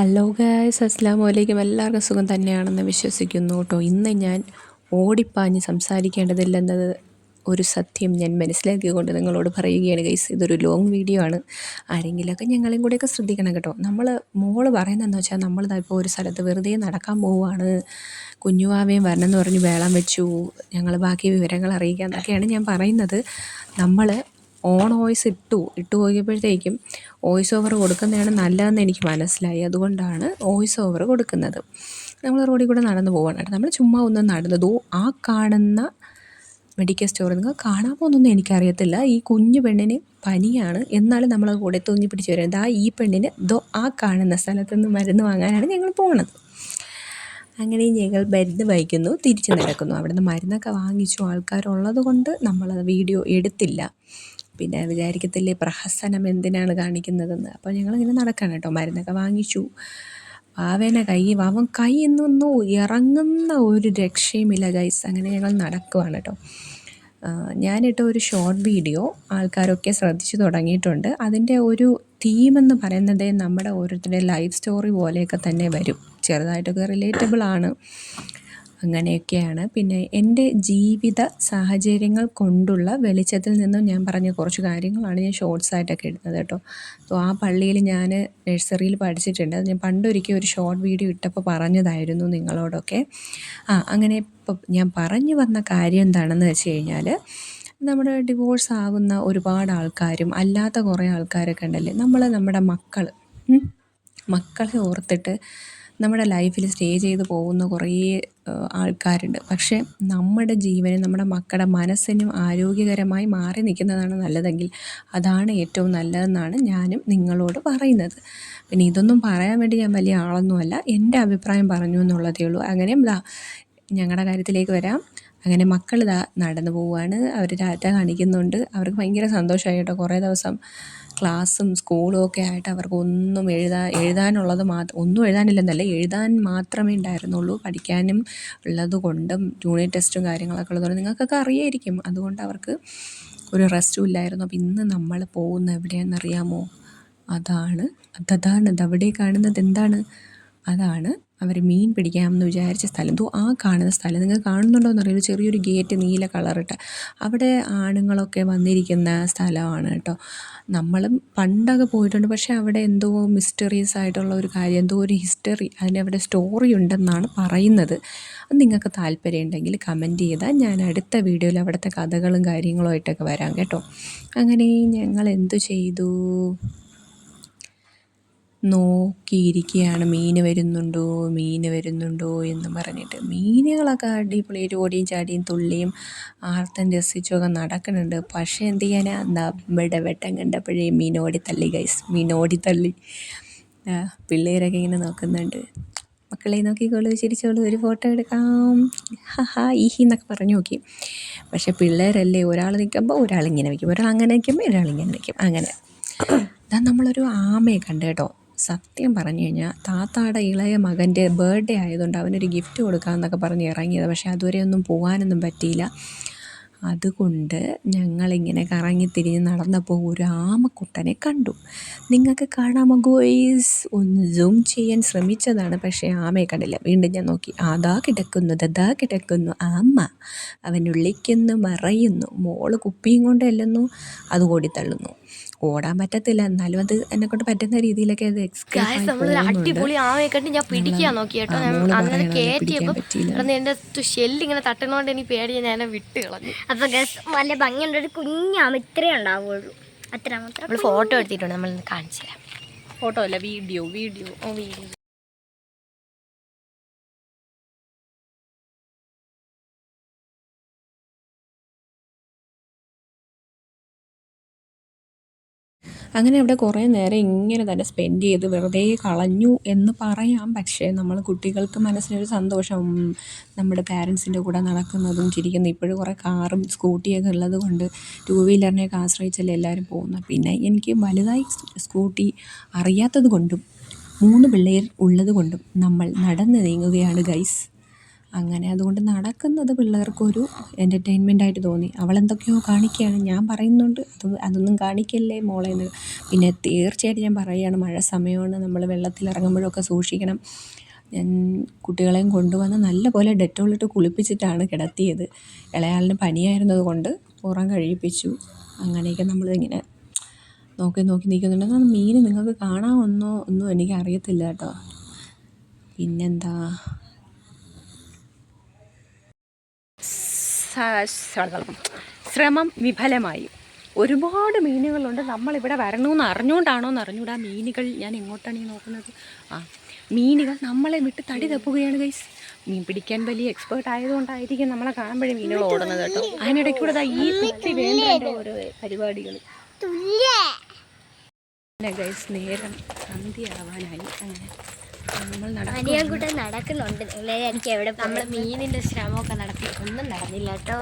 Hello guys അസ്സാം വലൈക്കും എല്ലാവർക്കും സുഖം തന്നെയാണെന്ന് വിശ്വസിക്കുന്നു കേട്ടോ. ഇന്ന് ഞാൻ ഓടിപ്പാഞ്ഞ് സംസാരിക്കേണ്ടതില്ലെന്നത് ഒരു സത്യം ഞാൻ മനസ്സിലാക്കിക്കൊണ്ട് നിങ്ങളോട് പറയുകയാണ് ഗൈസ് ഇതൊരു ലോങ് വീഡിയോ ആണ്. ആരെങ്കിലുമൊക്കെ ഞങ്ങളെയും കൂടെയൊക്കെ ശ്രദ്ധിക്കണം കേട്ടോ. നമ്മൾ മോൾ പറയുന്നതെന്ന് വെച്ചാൽ നമ്മളിതാ ഇപ്പോൾ ഒരു സ്ഥലത്ത് വെറുതെ നടക്കാൻ പോവുകയാണ്. കുഞ്ഞുവാവയും വരണമെന്ന് പറഞ്ഞ് വേളം വെച്ചു. ഞങ്ങൾ ബാക്കി വിവരങ്ങൾ അറിയിക്കാം എന്നൊക്കെയാണ് ഞാൻ പറയുന്നത്. നമ്മൾ ഓൺ വോയിസ് ഇട്ടു ഇട്ട് നോക്കിയപ്പോഴത്തേക്കും വോയിസ് ഓവർ കൊടുക്കുന്നതാണ് നല്ലതെന്ന് എനിക്ക് മനസ്സിലായി. അതുകൊണ്ടാണ് വോയിസ് ഓവർ കൊടുക്കുന്നത്. നമ്മൾ റോഡിൽ കൂടെ നടന്നു പോവാണ് നമ്മൾ ചുമ്മാ ഒന്ന് നടന്നതോ ആ കാണുന്ന മെഡിക്കൽ സ്റ്റോറിൽ നിങ്ങൾ കാണാൻ പോകുന്നൊന്നും എനിക്കറിയത്തില്ല. ഈ കുഞ്ഞു പെണ്ണിന് പനിയാണ്. എന്നാലും നമ്മൾ കൂടെ തൂങ്ങി പിടിച്ച് വരുന്നത്. ആ ഈ പെണ്ണിന് ദോ ആ കാണുന്ന സ്ഥലത്തു നിന്ന് മരുന്ന് വാങ്ങാനാണ് ഞങ്ങൾ പോകുന്നത് അങ്ങനെ ഞങ്ങൾ മരുന്ന് വഹിക്കുന്നു തിരിച്ച് നടക്കുന്നു. അവിടുന്ന് മരുന്നൊക്കെ വാങ്ങിച്ചു. ആൾക്കാരുള്ളത് കൊണ്ട് നമ്മളത് വീഡിയോ എടുത്തില്ല. പിന്നെ വിചാരിക്കത്തില്ലേ പ്രഹസനം എന്തിനാണ് കാണിക്കുന്നതെന്ന്. അപ്പോൾ ഞങ്ങളിങ്ങനെ നടക്കുകയാണ് കേട്ടോ. മരുന്നൊക്കെ വാങ്ങിച്ചു. വാവേനെ കൈ വാവൻ കൈ എന്നൊന്നും ഇറങ്ങുന്ന ഒരു രക്ഷയുമില്ല ഗൈസ് അങ്ങനെ ഞങ്ങൾ നടക്കുവാണ് കേട്ടോ. ഞാനിട്ട ഒരു ഷോർട്ട് വീഡിയോ ആൾക്കാരൊക്കെ ശ്രദ്ധിച്ചു തുടങ്ങിയിട്ടുണ്ട്. അതിന്റെ ഒരു തീമെന്ന് പറയുന്നത് നമ്മുടെ ഓരോരുത്തരുടെ ലൈഫ് സ്റ്റോറി പോലെയൊക്കെ തന്നെ വരും. ചെറുതായിട്ടൊക്കെ റിലേറ്റബിൾ ആണ്. അങ്ങനെയൊക്കെയാണ്. പിന്നെ എന്റെ ജീവിത സാഹചര്യങ്ങൾ കൊണ്ടുള്ള വെളിച്ചത്തിൽ നിന്നും ഞാൻ പറഞ്ഞ കുറച്ച് കാര്യങ്ങളാണ് ഞാൻ ഷോർട്സ് ആയിട്ടൊക്കെ ഇടുന്നത് കേട്ടോ. അപ്പോൾ ആ പള്ളിയിൽ ഞാൻ നഴ്സറിയിൽ പഠിച്ചിട്ടുണ്ട്. അത് ഞാൻ പണ്ടൊരിക്കൽ ഒരു ഷോർട്ട് വീഡിയോ ഇട്ടപ്പോൾ പറഞ്ഞതായിരുന്നു നിങ്ങളോടൊക്കെ. ആ അങ്ങനെ ഇപ്പം ഞാൻ പറഞ്ഞു വന്ന കാര്യം എന്താണെന്ന് വെച്ച് കഴിഞ്ഞാൽ നമ്മുടെ ഡിവോഴ്സ് ആകുന്ന ഒരുപാട് ആൾക്കാരും അല്ലാത്ത കുറേ ആൾക്കാരൊക്കെ ഉണ്ടല്ലേ? നമ്മൾ നമ്മുടെ മക്കൾ മക്കളെ ഓർത്തിട്ട് നമ്മുടെ ലൈഫിൽ സ്റ്റേ ചെയ്ത് പോകുന്ന കുറേ ആൾക്കാരുണ്ട്. പക്ഷേ നമ്മുടെ ജീവനും നമ്മുടെ മക്കളുടെ മനസ്സിനും ആരോഗ്യകരമായി മാറി നിൽക്കുന്നതാണ് നല്ലതെങ്കിൽ അതാണ് ഏറ്റവും നല്ലതെന്നാണ് ഞാനും നിങ്ങളോട് പറയുന്നത്. പിന്നെ ഇതൊന്നും പറയാൻ വേണ്ടി ഞാൻ വലിയ ആളൊന്നുമല്ല എന്റെ അഭിപ്രായം പറഞ്ഞു എന്നുള്ളതേ ഉള്ളൂ. അങ്ങനെ ഞങ്ങളുടെ കാര്യത്തിലേക്ക് വരാം. അങ്ങനെ മക്കൾ ഇതാ നടന്നു പോവുകയാണ് അവർ രാറ്റ കാണിക്കുന്നുണ്ട്. അവർക്ക് ഭയങ്കര സന്തോഷമായി കേട്ടോ. കുറേ ദിവസം ക്ലാസ്സും സ്കൂളും ഒക്കെ ആയിട്ട് അവർക്ക് ഒന്നും എഴുതാൻ എഴുതാനുള്ളത് മാത്രം ഒന്നും എഴുതാനില്ലെന്നല്ല എഴുതാൻ മാത്രമേ ഉണ്ടായിരുന്നുള്ളൂ. പഠിക്കാനും ഉള്ളത് കൊണ്ടും യൂണിറ്റ് ടെസ്റ്റും കാര്യങ്ങളൊക്കെ ഉള്ളതുകൊണ്ട് നിങ്ങൾക്കൊക്കെ അറിയായിരിക്കും. അതുകൊണ്ട് അവർക്ക് ഒരു റെസ്റ്റും ഇല്ലായിരുന്നു. അപ്പം ഇന്ന് നമ്മൾ പോകുന്ന എവിടെയാണെന്നറിയാമോ? അതാണ് അതതാണ് അവിടെ കാണുന്നത് എന്താണ്? അതാണ് അവർ മീൻ പിടിക്കാമെന്ന് വിചാരിച്ച സ്ഥലം. ദോ ആ കാണുന്ന സ്ഥലം നിങ്ങൾ കാണുന്നുണ്ടോ എന്നറിയില്ല. ചെറിയൊരു ഗേറ്റ് നീല കളറിട്ട്. അവിടെ ആണുങ്ങളൊക്കെ വന്നിരിക്കുന്ന സ്ഥലമാണ് കേട്ടോ. നമ്മളും പണ്ടൊക്കെ പോയിട്ടുണ്ട്. പക്ഷേ അവിടെ എന്തോ മിസ്റ്ററീസ് ആയിട്ടുള്ള ഒരു കാര്യം എന്തോ ഒരു ഹിസ്റ്ററി അതിന് അവിടെ സ്റ്റോറി ഉണ്ടെന്നാണ് പറയുന്നത്. അത് നിങ്ങൾക്ക് താല്പര്യം ഉണ്ടെങ്കിൽ കമന്റ് ചെയ്താൽ ഞാൻ അടുത്ത വീഡിയോയിൽ അവിടുത്തെ കഥകളും കാര്യങ്ങളുമായിട്ടൊക്കെ വരാം കേട്ടോ. അങ്ങനെ ഞങ്ങൾ എന്തു ചെയ്തു? നോക്കിയിരിക്കുകയാണ്. മീൻ വരുന്നുണ്ടോ? മീൻ വരുന്നുണ്ടോ എന്ന് പറഞ്ഞിട്ട്. മീനുകളൊക്കെ അടിപൊളിയായിട്ട് ഓടിയും ചാടിയും തുള്ളിയും ആർത്തും രസിച്ചുമൊക്കെ നടക്കുന്നുണ്ട്. പക്ഷേ എന്ത് ചെയ്യാനാ? നമ്മുടെ വെട്ടം കണ്ടപ്പോഴേ മീനോടി ഓടിത്തള്ളി ഗൈസ് മീനോടി ഓടിത്തള്ളി. പിള്ളേരൊക്കെ ഇങ്ങനെ നോക്കുന്നുണ്ട്. മക്കളെ നോക്കിക്കോളൂ ചിരിച്ചോളൂ ഒരു ഫോട്ടോ എടുക്കാം. ഹാ ഹാ ഈഹി എന്നൊക്കെ പറഞ്ഞു നോക്കി. പക്ഷേ പിള്ളേരല്ലേ? ഒരാൾ നിൽക്കുമ്പോൾ ഒരാൾ ഇങ്ങനെ വയ്ക്കും ഒരാൾ അങ്ങനെ നിൽക്കുമ്പോൾ ഒരാൾ ഇങ്ങനെ നിൽക്കും. അങ്ങനെ. നമ്മളൊരു ആമയെ കണ്ടു കേട്ടോ. സത്യം പറഞ്ഞു കഴിഞ്ഞാൽ താത്താടെ ഇളയ മകന്റെ ബർത്ത്ഡേ ആയതുകൊണ്ട് അവനൊരു ഗിഫ്റ്റ് കൊടുക്കാമെന്നൊക്കെ പറഞ്ഞ് ഇറങ്ങിയത്. പക്ഷേ അതുവരെ ഒന്നും പോകാനൊന്നും പറ്റിയില്ല. അതുകൊണ്ട് ഞങ്ങളിങ്ങനെ കറങ്ങി തിരിഞ്ഞ് നടന്നപ്പോൾ ഒരു ആമക്കുട്ടനെ കണ്ടു. നിങ്ങൾക്ക് കാണാമോ ഗോയ്സ്? ഒന്ന് സൂം ചെയ്യാൻ ശ്രമിച്ചതാണ്. പക്ഷേ ആമയെ കണ്ടില്ല. വീണ്ടും ഞാൻ നോക്കി. അതാ കിടക്കുന്നു ദാ കിടക്കുന്നു ആമ. അവൻ ഉള്ളിക്കുന്നു മറയുന്നു. മോൾ കുപ്പിയും കൊണ്ട് എല്ലുന്നു അത് ഓടിത്തള്ളുന്നു ഓടാൻ പറ്റത്തില്ല. എന്നാലും അത് എന്നെ കൊണ്ട് പറ്റുന്ന രീതിയിലൊക്കെ അത് ഗായ്സ് നമ്മൾ അടിപൊളി ആമയെ കണ്ട് ഞാൻ പിടിക്കാൻ നോക്കി കേട്ടോ. അങ്ങനെ കയറ്റിയപ്പോൾ എന്റെ ഷെല്ല് ഇങ്ങനെ തട്ടണോണ്ട് എനിക്ക് പേടിയ ഞാൻ വിട്ട് കളഞ്ഞു. അപ്പൊ നല്ല ഭംഗിയുണ്ട്. ഒരു കുഞ്ഞാമ ഇത്രേ ഉണ്ടാവുള്ളൂ. അത്ര മാത്രം. ഫോട്ടോ എടുത്തിട്ടുണ്ട്. നമ്മൾ കാണിച്ചു ഫോട്ടോ അല്ല വീഡിയോ വീഡിയോ ഓ വീഡിയോ അങ്ങനെ അവിടെ കുറേ നേരം ഇങ്ങനെ തന്നെ സ്പെൻഡ് ചെയ്ത് വെറുതെ കളഞ്ഞു എന്ന് പറയാം. പക്ഷേ നമ്മൾ കുട്ടികൾക്ക് മനസ്സിനൊരു സന്തോഷം. നമ്മുടെ പാരൻസിന്റെ കൂടെ നടക്കുന്നതും ചിരിക്കുന്നതും ഇപ്പോഴും കുറേ കാറും സ്കൂട്ടിയൊക്കെ ഉള്ളത് കൊണ്ട് ടൂ വീലറിനെയൊക്കെ ആശ്രയിച്ചല്ലേ എല്ലാവരും പോകുന്നത് പിന്നെ എനിക്ക് വലുതായി സ്കൂട്ടി അറിയാത്തത് കൊണ്ടും മൂന്ന് പിള്ളേർ ഉള്ളത് കൊണ്ടും നമ്മൾ നടന്ന് നീങ്ങുകയാണ് ഗൈസ് അങ്ങനെ അതുകൊണ്ട് നടക്കുന്നത് പിള്ളേർക്കൊരു എന്റർടൈൻമെന്റ് ആയിട്ട് തോന്നി. അവളെന്തൊക്കെയോ കാണിക്കുകയാണ്. ഞാൻ പറയുന്നുണ്ട്. അത് അതൊന്നും കാണിക്കല്ലേ മോളെ എന്ന്. പിന്നെ തീർച്ചയായിട്ടും ഞാൻ പറയുകയാണ്. മഴ സമയമാണ്. നമ്മൾ വെള്ളത്തിലിറങ്ങുമ്പോഴൊക്കെ സൂക്ഷിക്കണം. ഞാൻ കുട്ടികളെയും കൊണ്ടുവന്ന് നല്ലപോലെ ഡെറ്റോളിട്ട് കുളിപ്പിച്ചിട്ടാണ് കിടത്തിയത്. ഇളയാളിന് പനിയായിരുന്നത് കൊണ്ട് പുറം കഴിപ്പിച്ചു. അങ്ങനെയൊക്കെ നമ്മളിങ്ങനെ നോക്കി നോക്കി നിൽക്കുന്നുണ്ട്. മീൻ നിങ്ങൾക്ക് കാണാമെന്നോ ഒന്നും എനിക്കറിയത്തില്ല കേട്ടോ. പിന്നെന്താ? ശ്രമം വിഫലമായി. ഒരുപാട് മീനുകളുണ്ട്. നമ്മളിവിടെ വരണമെന്ന് അറിഞ്ഞുകൊണ്ടാണോ എന്ന് അറിഞ്ഞൂടാ. മീനുകൾ ഞാൻ എങ്ങോട്ടാണ് ഈ നോക്കുന്നത്? ആ മീനുകൾ നമ്മളെ വിട്ട് തടി തപ്പുകയാണ് ഗൈസ് മീൻ പിടിക്കാൻ വലിയ എക്സ്പേർട്ട് ആയതുകൊണ്ടായിരിക്കും നമ്മളെ കാണുമ്പോഴേ മീനുകൾ ഓടുന്നത് കേട്ടോ. അതിനിടയ്ക്ക് കൂടെ ഈ കുട്ടി വേണ്ട ഓരോ പരിപാടികൾ ഗൈസ് നേരം സന്ധ്യയാവാനായി. അങ്ങനെ നമ്മൾ നടക്കും അനിയൻകുട്ടൻ നടക്കുന്നുണ്ട്. എനിക്ക് എവിടെ നമ്മൾ മീനിന്റെ ശ്രമമൊക്കെ നടത്തി. ഒന്നും നടന്നില്ല കേട്ടോ.